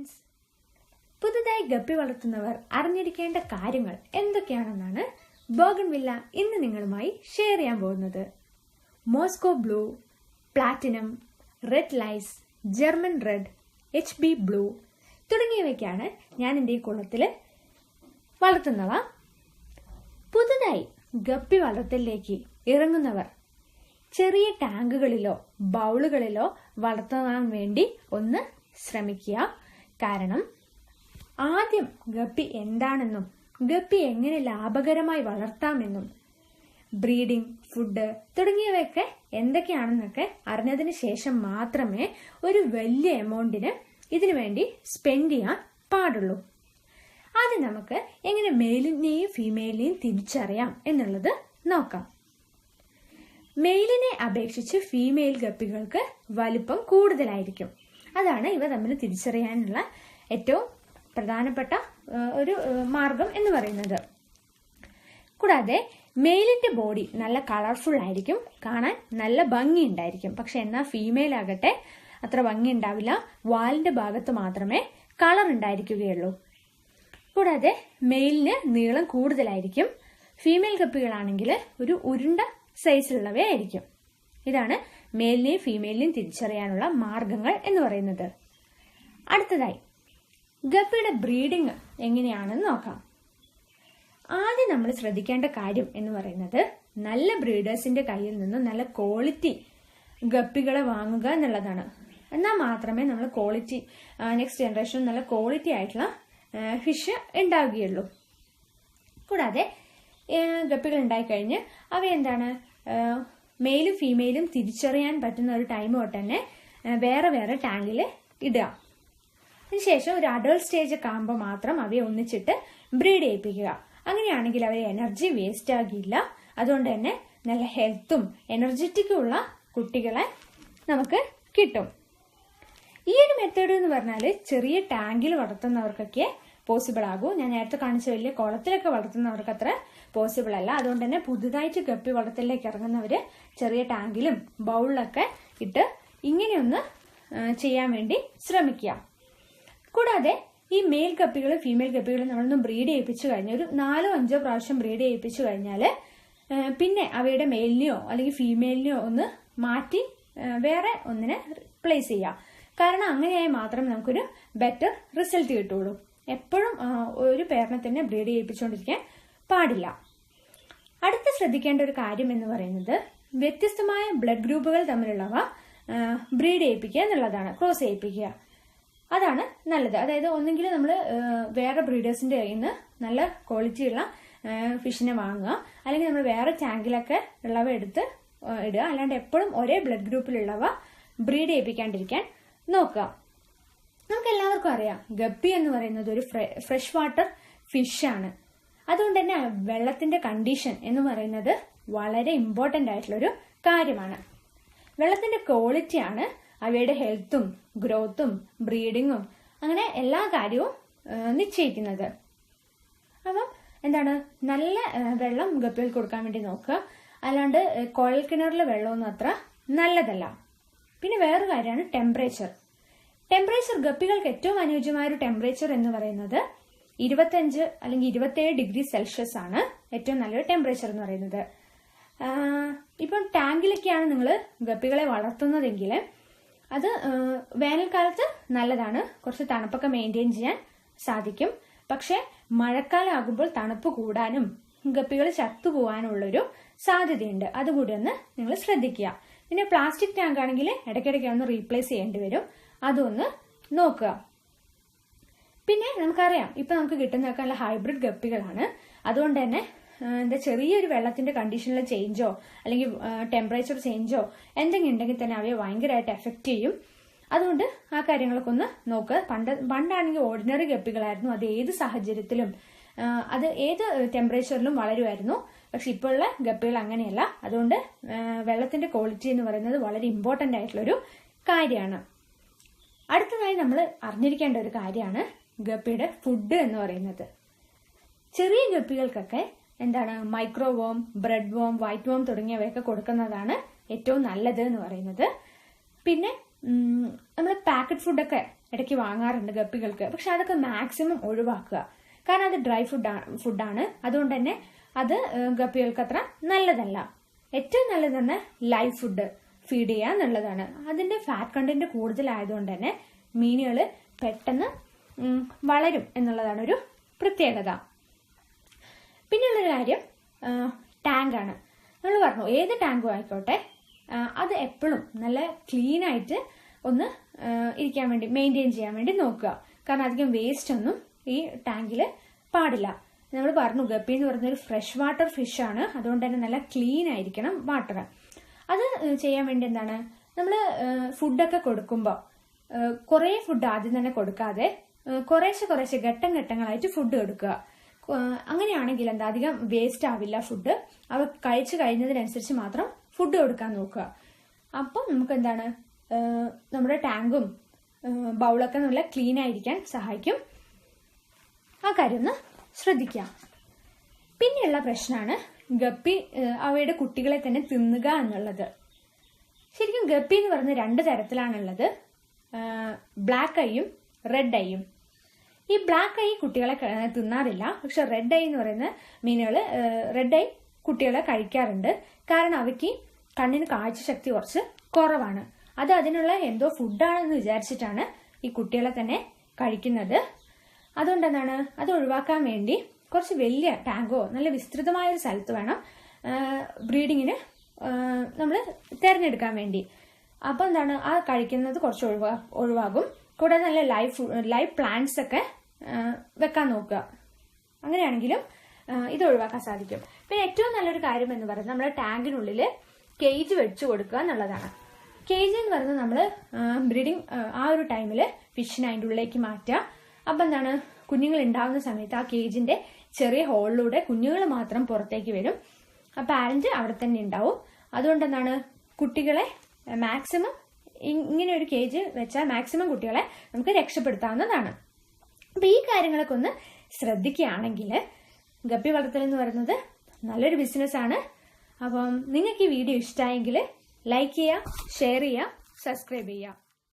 Friends പുതുതായി guppy വളർത്തുന്നവർ അറിഞ്ഞിരിക്കേണ്ട കാര്യങ്ങൾ എന്തൊക്കെയാണെന്നാണ് ബോഗൺവില്ല ഇന്ന് നിങ്ങളുമായി ഷെയർ ചെയ്യാൻ പോകുന്നത്. Moscow blue platinum red lace German red H B blue തുടങ്ങിയവയ്ക്കാണ് ഞാൻ എന്റെ ഈ കുളത്തിൽ വളർത്തുന്നവ. പുതുതായി ഗപ്പി വളർത്തലിലേക്ക് ഇറങ്ങുന്നവർ ചെറിയ ടാങ്കുകളിലോ ബൗളുകളിലോ വളർത്താൻ വേണ്ടി ഒന്ന് ശ്രമിക്കുക. കാരണം ആദ്യം ഗപ്പി എന്താണെന്നും ഗപ്പി എങ്ങനെ ലാഭകരമായി വളർത്താമെന്നും ബ്രീഡിംഗ് ഫുഡ് തുടങ്ങിയവയൊക്കെ എന്തൊക്കെയാണെന്നൊക്കെ അറിഞ്ഞതിന് ശേഷം മാത്രമേ ഒരു വലിയ എമൗണ്ടിന് ഇതിനു വേണ്ടി സ്പെൻഡ് ചെയ്യാൻ പാടുള്ളൂ. ആദ്യം നമുക്ക് എങ്ങനെ മെയിലിനെയും ഫീമെയിലിനെയും തിരിച്ചറിയാം എന്നുള്ളത് നോക്കാം. മെയിലിനെ അപേക്ഷിച്ച് ഫീമെയിൽ ഗപ്പികൾക്ക് വലിപ്പം കൂടുതലായിരിക്കും. അതാണ് ഇവ തമ്മിൽ തിരിച്ചറിയാനുള്ള ഏറ്റവും പ്രധാനപ്പെട്ട ഒരു മാർഗം എന്ന് പറയുന്നത്. കൂടാതെ മെയിലിന്റെ ബോഡി നല്ല കളർഫുൾ ആയിരിക്കും കാണാൻ നല്ല ഭംഗി ഉണ്ടായിരിക്കും. പക്ഷെ എന്നാൽ ഫീമെയിൽ ആകട്ടെ അത്ര ഭംഗി ഉണ്ടാവില്ല. വാലിന്റെ ഭാഗത്ത് മാത്രമേ കളർ ഉണ്ടായിരിക്കുകയുള്ളൂ. കൂടാതെ മെയിലിന് നീളം കൂടുതലായിരിക്കും. ഫീമെയിൽ കപ്പികളാണെങ്കിൽ ഒരു ഉരുണ്ട സൈസിലുള്ളവയായിരിക്കും ഇതാണ് മെയിലിനെയും ഫീമെയിലിനെയും തിരിച്ചറിയാനുള്ള മാർഗങ്ങൾ എന്ന് പറയുന്നത്. അടുത്തതായി ഗപ്പിയുടെ ബ്രീഡിംഗ് എങ്ങനെയാണെന്ന് നോക്കാം. ആദ്യം നമ്മൾ ശ്രദ്ധിക്കേണ്ട കാര്യം എന്ന് പറയുന്നത് നല്ല ബ്രീഡേഴ്സിന്റെ കയ്യിൽ നിന്ന് നല്ല ക്വാളിറ്റി ഗപ്പികളെ വാങ്ങുക എന്നുള്ളതാണ്. എന്നാൽ മാത്രമേ നമ്മൾ ക്വാളിറ്റി നെക്സ്റ്റ് ജനറേഷൻ നല്ല ക്വാളിറ്റി ആയിട്ടുള്ള ഫിഷ് ഉണ്ടാവുകയുള്ളൂ. കൂടാതെ ഗപ്പികൾ ഉണ്ടായിക്കഴിഞ്ഞ് അവയെന്താണ്? മെയിലും ഫീമെയിലും തിരിച്ചറിയാൻ പറ്റുന്ന ഒരു ടൈം തൊട്ട് തന്നെ വേറെ വേറെ ടാങ്കിൽ ഇടുക. അതിനുശേഷം ഒരു അഡൾട്ട് സ്റ്റേജ് ഒക്കെ ആകുമ്പോൾ മാത്രം അവയെ ഒന്നിച്ചിട്ട് ബ്രീഡ് ചെയ്യിപ്പിക്കുക. അങ്ങനെയാണെങ്കിൽ അവരെ എനർജി വേസ്റ്റ് ആകില്ല അതുകൊണ്ട് തന്നെ നല്ല ഹെൽത്തും എനർജറ്റിക്കും ഉള്ള കുട്ടികളെ നമുക്ക് കിട്ടും. ഈ ഒരു മെത്തേഡ് എന്ന് പറഞ്ഞാൽ ചെറിയ ടാങ്കിൽ വളർത്തുന്നവർക്കൊക്കെ പോസിബിൾ ആകൂ. ഞാൻ നേരത്തെ കാണിച്ച വലിയ കുളത്തിലൊക്കെ വളർത്തുന്നവർക്ക് അത്ര പോസിബിൾ അല്ല. അതുകൊണ്ട് തന്നെ പുതുതായിട്ട് ഗപ്പി വളർത്തലിലേക്ക് ഇറങ്ങുന്നവര് ചെറിയ ടാങ്കിലും ബൗളിലൊക്കെ ഇട്ട് ഇങ്ങനെയൊന്ന് ചെയ്യാൻ വേണ്ടി ശ്രമിക്കുക. കൂടാതെ ഈ മെയിൽ കപ്പികളും ഫീമെയിൽ കപ്പികളും നമ്മളൊന്ന് ബ്രീഡ് ചെയ്യിപ്പിച്ചു കഴിഞ്ഞാൽ ഒരു നാലോ അഞ്ചോ പ്രാവശ്യം ബ്രീഡ് ചെയ്യിപ്പിച്ചു കഴിഞ്ഞാൽ പിന്നെ അവയുടെ മെയിലിനെയോ അല്ലെങ്കിൽ ഫീമെയിലിനെയോ ഒന്ന് മാറ്റി വേറെ ഒന്നിനെ റിപ്ലേസ് ചെയ്യുക കാരണം അങ്ങനെയായി മാത്രമേ നമുക്കൊരു ബെറ്റർ റിസൾട്ട് കിട്ടുള്ളൂ. എപ്പോഴും ഒരു തന്നെ ബ്രീഡ് ചെയ്യിപ്പിച്ചുകൊണ്ടിരിക്കാൻ പാടില്ല. അടുത്ത ശ്രദ്ധിക്കേണ്ട ഒരു കാര്യം എന്ന് പറയുന്നത് വ്യത്യസ്തമായ ബ്ലഡ് ഗ്രൂപ്പുകൾ തമ്മിലുള്ളവ ബ്രീഡ് ചെയ്യിപ്പിക്കുക എന്നുള്ളതാണ് ക്രോസ് ചെയ്യിപ്പിക്കുക. അതാണ് നല്ലത്. അതായത് ഒന്നെങ്കിൽ നമ്മൾ വേറെ ബ്രീഡേഴ്സിന്റെ കയ്യിൽ നിന്ന് നല്ല ക്വാളിറ്റിയുള്ള ഫിഷിനെ വാങ്ങുക. അല്ലെങ്കിൽ നമ്മൾ വേറെ ടാങ്കിലൊക്കെ ഉള്ളവ എടുത്ത് ഇടുക. അല്ലാണ്ട് എപ്പോഴും ഒരേ ബ്ലഡ് ഗ്രൂപ്പിലുള്ളവ ബ്രീഡ് ചെയ്യിപ്പിക്കാണ്ടിരിക്കാൻ നോക്കുക. നമുക്ക് എല്ലാവർക്കും അറിയാം ഗപ്പി എന്ന് പറയുന്നത് ഒരു ഫ്രഷ് വാട്ടർ ഫിഷാണ് അതുകൊണ്ട് തന്നെ വെള്ളത്തിന്റെ കണ്ടീഷൻ എന്ന് പറയുന്നത് വളരെ ഇമ്പോർട്ടന്റ് ആയിട്ടുള്ളൊരു കാര്യമാണ്. വെള്ളത്തിന്റെ ക്വാളിറ്റിയാണ് അവയുടെ ഹെൽത്തും ഗ്രോത്തും ബ്രീഡിങ്ങും അങ്ങനെ എല്ലാ കാര്യവും നിശ്ചയിക്കുന്നത്. അപ്പം എന്താണ്? നല്ല വെള്ളം ഗപ്പിയിൽ കൊടുക്കാൻ വേണ്ടി നോക്കുക. അല്ലാണ്ട് ആ, കുഴൽ കിണറിലെ വെള്ളമൊന്നും അത്ര നല്ലതല്ല. പിന്നെ വേറൊരു കാര്യമാണ് ടെമ്പറേച്ചർ ടെമ്പറേച്ചർ ഗപ്പികൾക്ക് ഏറ്റവും അനുയോജ്യമായ ഒരു ടെമ്പറേച്ചർ എന്ന് പറയുന്നത് ഇരുപത്തഞ്ച് അല്ലെങ്കിൽ ഇരുപത്തേഴ് ഡിഗ്രി സെൽഷ്യസ് ആണ്. ഏറ്റവും നല്ലൊരു ടെമ്പറേച്ചർ എന്ന് പറയുന്നത്. ഇപ്പം ടാങ്കിലൊക്കെയാണ് നിങ്ങൾ ഗപ്പികളെ വളർത്തുന്നതെങ്കിൽ അത് വേനൽക്കാലത്ത് നല്ലതാണ്. കുറച്ച് തണുപ്പൊക്കെ മെയിന്റെയിൻ ചെയ്യാൻ സാധിക്കും. പക്ഷെ മഴക്കാലം ആകുമ്പോൾ തണുപ്പ് കൂടാനും ഗപ്പികൾ ചത്തുപോകാനുള്ളൊരു സാധ്യതയുണ്ട്. അതുകൂടി ഒന്ന് നിങ്ങൾ ശ്രദ്ധിക്കുക. പിന്നെ പ്ലാസ്റ്റിക് ടാങ്ക് ആണെങ്കിൽ ഇടയ്ക്കിടയ്ക്ക് ഒന്ന് റീപ്ലേസ് ചെയ്യേണ്ടി വരും. അതൊന്ന് നോക്കുക. പിന്നെ നമുക്കറിയാം ഇപ്പൊ നമുക്ക് കിട്ടുന്നതൊക്കെ നല്ല ഹൈബ്രിഡ് ഗപ്പികളാണ്. അതുകൊണ്ട് തന്നെ എന്താ ചെറിയൊരു വെള്ളത്തിന്റെ കണ്ടീഷനിലെ ചേഞ്ചോ അല്ലെങ്കിൽ ടെമ്പറേച്ചർ ചേഞ്ചോ എന്തെങ്കിലും ഉണ്ടെങ്കിൽ തന്നെ അവയെ ഭയങ്കരമായിട്ട് എഫക്റ്റ് ചെയ്യും. അതുകൊണ്ട് ആ കാര്യങ്ങളൊക്കെ ഒന്ന് നോക്കുക പണ്ട് പണ്ടാണെങ്കിൽ ഓർഡിനറി ഗപ്പികളായിരുന്നു. അത് ഏത് സാഹചര്യത്തിലും അത് ഏത് ടെമ്പറേച്ചറിലും വളരുമായിരുന്നു. പക്ഷെ ഇപ്പോഴുള്ള ഗപ്പികൾ അങ്ങനെയല്ല. അതുകൊണ്ട് വെള്ളത്തിന്റെ ക്വാളിറ്റി എന്ന് പറയുന്നത് വളരെ ഇമ്പോർട്ടന്റ് ആയിട്ടുള്ളൊരു കാര്യമാണ്. അടുത്തതായി നമ്മൾ അറിഞ്ഞിരിക്കേണ്ട ഒരു കാര്യമാണ് ഗപ്പിയുടെ ഫുഡ് എന്ന് പറയുന്നത്. ചെറിയ ഗപ്പികൾക്കൊക്കെ എന്താണ് microworm bread worm white worm തുടങ്ങിയവയൊക്കെ കൊടുക്കുന്നതാണ് ഏറ്റവും നല്ലത് എന്ന് പറയുന്നത്. പിന്നെ നമ്മൾ പാക്കറ്റ് ഫുഡൊക്കെ ഇടയ്ക്ക് വാങ്ങാറുണ്ട് ഗപ്പികൾക്ക്. പക്ഷെ അതൊക്കെ മാക്സിമം ഒഴിവാക്കുക. കാരണം അത് ഡ്രൈ ഫുഡാണ് ഫുഡാണ് അതുകൊണ്ട് തന്നെ അത് ഗപ്പികൾക്ക് അത്ര നല്ലതല്ല. ഏറ്റവും നല്ലത് തന്നെ ലൈവ് ഫുഡ് ഫീഡ് ചെയ്യുക എന്നുള്ളതാണ് അതിന്റെ ഫാറ്റ് കണ്ടന്റ് കൂടുതലായതുകൊണ്ട് തന്നെ മീനുകൾ പെട്ടെന്ന് വളരും എന്നുള്ളതാണ് ഒരു പ്രത്യേകത. പിന്നെയുള്ളൊരു കാര്യം ടാങ്കാണ് നമ്മൾ പറഞ്ഞു ഏത് ടാങ്കും ആയിക്കോട്ടെ അത് എപ്പോഴും നല്ല ക്ലീൻ ആയിട്ട് ഒന്ന് ഇരിക്കാൻ വേണ്ടി മെയിന്റെയിൻ ചെയ്യാൻ വേണ്ടി നോക്കുക. കാരണം അധികം വേസ്റ്റ് ഒന്നും ഈ ടാങ്കിൽ പാടില്ല. നമ്മൾ പറഞ്ഞു ഗപ്പി എന്ന് പറയുന്ന ഒരു ഫ്രഷ് വാട്ടർ ഫിഷ് ആണ്. അതുകൊണ്ട് തന്നെ നല്ല ക്ലീൻ ആയിരിക്കണം വാട്ടർ അത് ചെയ്യാൻ വേണ്ടി എന്താണ്? നമ്മൾ ഫുഡൊക്കെ കൊടുക്കുമ്പോൾ കുറേ ഫുഡ് ആദ്യം തന്നെ കൊടുക്കാതെ കുറേശ്ശെ കുറേശ്ശെ ഘട്ടം ഘട്ടങ്ങളായിട്ട് ഫുഡ് കൊടുക്കുക. അങ്ങനെയാണെങ്കിൽ എന്താ അധികം വേസ്റ്റ് ആവില്ല ഫുഡ് അവ കഴിച്ചു കഴിഞ്ഞതിനനുസരിച്ച് മാത്രം ഫുഡ് കൊടുക്കാൻ നോക്കുക. അപ്പം നമുക്ക് എന്താണ് നമ്മുടെ ടാങ്കും ബൗളൊക്കെ നല്ല ക്ലീൻ ആയിരിക്കാൻ സഹായിക്കും. ആ കാര്യം ഒന്ന് ശ്രദ്ധിക്കാം പിന്നെയുള്ള പ്രശ്നമാണ് ഗപ്പി അവയുടെ കുട്ടികളെ തന്നെ തിന്നുക എന്നുള്ളത്. ശരിക്കും ഗപ്പി എന്ന് പറയുന്നത് രണ്ട് തരത്തിലാണുള്ളത്. ബ്ലാക്ക് ഐയും റെഡ് ഐയും ഈ ബ്ലാക്ക് ഐ കുട്ടികളെ തിന്നാറില്ല. പക്ഷെ റെഡ് ഐ എന്ന് പറയുന്ന മീനുകൾ റെഡ് ഐ കുട്ടികളെ കഴിക്കാറുണ്ട്. കാരണം അവയ്ക്ക് കണ്ണിന് കാഴ്ചശക്തി കുറച്ച് കുറവാണ്. അത് അതിനുള്ള എന്തോ ഫുഡാണെന്ന് വിചാരിച്ചിട്ടാണ് ഈ കുട്ടികളെ തന്നെ കഴിക്കുന്നത്. അതുകൊണ്ട് എന്താണ് അത് ഒഴിവാക്കാൻ വേണ്ടി കുറച്ച് വലിയ ടാങ്കോ നല്ല വിസ്തൃതമായ ഒരു സ്ഥലത്ത് വേണം ബ്രീഡിങ്ങിന് നമ്മൾ തിരഞ്ഞെടുക്കാൻ വേണ്ടി. അപ്പോൾ എന്താണ് ആ കഴിക്കുന്നത് കുറച്ച് ഒഴിവാ ഒഴിവാകും. കൂടാതെ നല്ല ലൈഫ് ലൈഫ് പ്ലാന്റ്സ് ഒക്കെ വെക്കാൻ നോക്കുക. അങ്ങനെയാണെങ്കിലും ഇത് ഒഴിവാക്കാൻ സാധിക്കും. പിന്നെ ഏറ്റവും നല്ലൊരു കാര്യം എന്ന് പറയുന്നത് നമ്മുടെ ടാങ്കിനുള്ളിൽ കേജ് വെച്ച് കൊടുക്കുക എന്നുള്ളതാണ്. കേജ് എന്ന് പറയുന്നത് നമ്മൾ ബ്രീഡിങ് ആ ഒരു ടൈമിൽ ഫിഷിനെ അതിന്റെ ഉള്ളിലേക്ക് മാറ്റുക. അപ്പം എന്താണ് കുഞ്ഞുങ്ങൾ ഉണ്ടാകുന്ന സമയത്ത് ആ കേജിന്റെ ചെറിയ ഹോളിലൂടെ കുഞ്ഞുങ്ങൾ മാത്രം പുറത്തേക്ക് വരും. ആ പാരന്റ് അവിടെ തന്നെ ഉണ്ടാവും. അതുകൊണ്ട് എന്താണ് കുട്ടികളെ മാക്സിമം ഇങ്ങനെ ഒരു കേജ് വെച്ചാൽ മാക്സിമം കുട്ടികളെ നമുക്ക് രക്ഷപ്പെടുത്താവുന്നതാണ്. അപ്പൊ ഈ കാര്യങ്ങളൊക്കെ ഒന്ന് ശ്രദ്ധിക്കുകയാണെങ്കിൽ ഗപ്പി വളർത്തൽ എന്ന് പറയുന്നത് നല്ലൊരു ബിസിനസ് ആണ്. അപ്പം നിങ്ങൾക്ക് ഈ വീഡിയോ ഇഷ്ടമായെങ്കിൽ ലൈക്ക് ചെയ്യുക ഷെയർ ചെയ്യുക സബ്സ്ക്രൈബ് ചെയ്യുക.